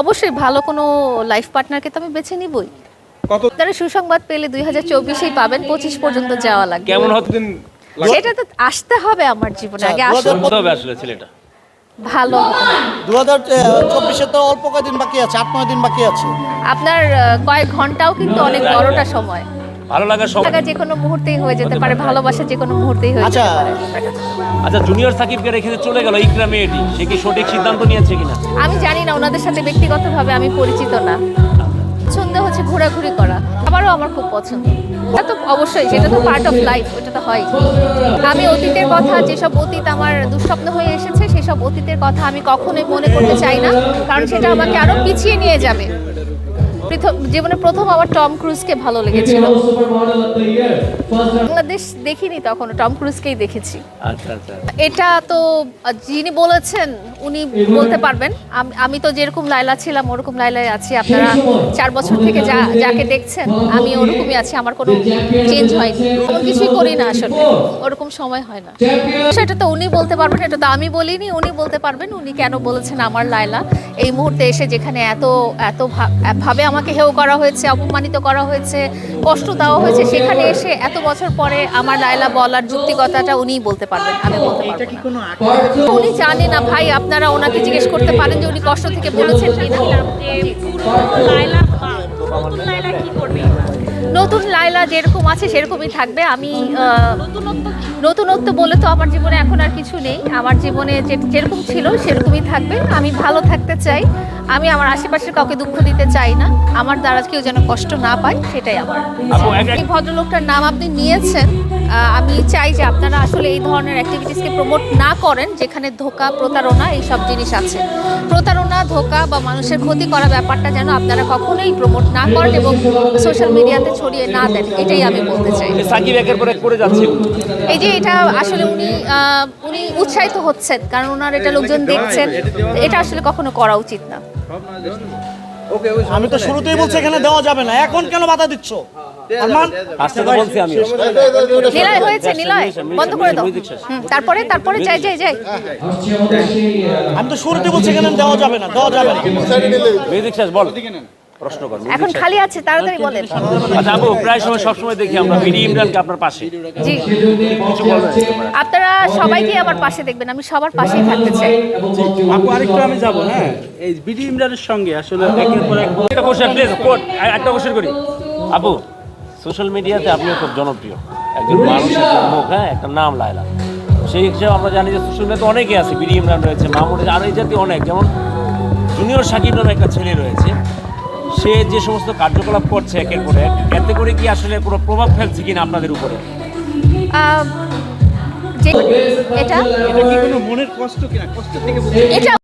অবশ্যই ভালো কোনো লাইফ পার্টনারকে তো আমি বেছে নিবই। কত? তারা সুসংবাদ পেলে দুই হাজার চব্বিশেই পাবেন পঁচিশ পর্যন্ত যাওয়া লাগবে। কেমন হতদিন সেটা তো আসতে হবে আমার জীবনে আগে আসতে আসুন হবে। আসলে ছেলেটা। ভালো। দু হাজার চব্বিশে তো অল্প কয়দিন বাকি আছে আট নয় দিন বাকি আছে। আপনার কয়েক ঘন্টাও কিন্তু অনেক বড়টা সময়। ভালো লাগার সময় যে কোনো মুহূর্তেই হয়ে যেতে পারে ভালোবাসা যে কোনো মুহূর্তেই হয়ে যেতে আচ্ছা। পারে। আচ্ছা জুনিয়র সাকিবকে রেখে যে চলে গেল ইকরা মেয়েটি সে কি সঠিক সিদ্ধান্ত নিয়েছে কিনা? আমি জানি না ওনাদের সাথে ব্যক্তিগতভাবে আমি পরিচিত না। পছন্দ হচ্ছে ঘোরাঘুরি করা আমারও আমার খুব পছন্দ। তা তো অবশ্যই সেটা তো পার্ট অফ লাইফ ওটা তো হয়। আমি অতীতের কথা যেসব অতীত আমার দুঃস্বপ্ন হয়ে এসেছে সেসব অতীতের কথা আমি কখনোই মনে করতে চাই না কারণ সেটা আমাকে আরও পিছিয়ে নিয়ে যাবে। জীবনে প্রথম আমার টম ক্রুজকে ভালো লেগেছিল। বাংলাদেশ দেখিনি তখন টম ক্রুজকেই দেখেছি। আচ্ছা আচ্ছা এটা তো যিনি বলেছেন উনি বলতে পারবেন। আমি তো যেরকম লাইলা ছিলাম ওরকম লাইলাই আছি। আপনারা চার বছর থেকে যা যাকে দেখছেন আমি ওরকমই আছি আমার কোনো চেঞ্জ হয়নি। কোনো কিছুই করি না আসলে। ওরকম সময় হয় না। সেটা তো উনি বলতে পারবেন এটা তো আমি বলিনি উনি বলতে পারবেন উনি কেন বলেছেন আমার লাইলা এই মুহূর্তে এসে যেখানে এত এত ভাবে আমাকে হেও করা হয়েছে অপমানিত করা হয়েছে কষ্ট দেওয়া হয়েছে সেখানে এসে এত বছর পরে আমার লাইলা বলার যুক্তিকতাটা উনিই বলতে পারবেন আমি বলতে পারব উনি জানে না ভাই আপনারা ওনাকে জিজ্ঞেস করতে পারেন যে উনি কষ্ট থেকে বলেছেন কিনা। নতুন লাইলা যেরকম আছে সেরকমই থাকবে। আমি নতুনত্ব বলে তো আমার জীবনে এখন আর কিছু নেই। আমার জীবনে যে- যেরকম ছিল সেরকমই থাকবে। আমি ভালো থাকতে চাই। আমি আমার আশেপাশের কাউকে দুঃখ দিতে চাই না। আমার দ্বারা কেউ যেন কষ্ট না পায় সেটাই আমার। এই ভদ্রলোকটার নাম আপনি নিয়েছেন। আমি চাই যে আপনারা আসলে এই ধরনের অ্যাক্টিভিটিসকে প্রমোট না করেন যেখানে ধোকা প্রতারণা এই সব জিনিস আছে। প্রতারণা ধোকা বা মানুষের ক্ষতি করা ব্যাপারটা যেন আপনারা কখনোই প্রমোট না করেন এবং সোশ্যাল মিডিয়াতে ছড়িয়ে না দেন এটাই আমি বলতে চাই। এই সাকিব একের পর এক করে যাচ্ছে। এই যে এটা আসলে উনি আহ, উনি উৎসাহিত হচ্ছেন কারণ ওনার এটা লোকজন দেখছেন এটা আসলে কখনো করা উচিত না। আমি তো শুরুতেই বলছি এখানে দেওয়া যাবে না। এখন কেন বাধা দিচ্ছ? আরমান? আসতে তো বলছি আমি। নিলয় হয়েছে নিলয় বন্ধ করে দাও। তারপরে তারপরে যাই যাই যাই। আমি তো শুরুতে বলছি এখানে দেওয়া যাবে না দেওয়া যাবে না। বল। প্রশ্ন কর এখন খালি আছে তাড়াতাড়ি বলেন। আচ্ছা আপু প্রায় সময় সবসময় দেখি আমরা বিডি ইমরানকে আপনার পাশে। জি। আপনারা সবাইকে আমার পাশে দেখবেন আমি সবার পাশেই থাকতে চাই। আপু আরেকটু আমি যাব হ্যাঁ? এই বিডি ইমরানের সঙ্গে আসলে একের পর এক একটা কোশ্চেন প্লিজ কোট একটা কোশ্চেন করি। আপু সোশ্যাল মিডিয়াতে আপনিও খুব জনপ্রিয়। একজন মানুষের মুখ হ্যাঁ একটা নাম লায়লা। সেই হিসেবে আমরা জানি যে সোশ্যাল মিডিয়াতে অনেকে আছে বিডি ইমরান রয়েছে মামুন আর এই জাতীয় অনেক। যেমন জুনিয়র সাকিব নামে একটা ছেলে রয়েছে। সে যে সমস্ত কার্যকলাপ করছে একের পর এক এতে করে কি আসলে কোনো প্রভাব ফেলছে কিনা আপনাদের উপরে? এটা এটা কি কোনো মনের কষ্ট কিনা? কষ্ট থেকে এটা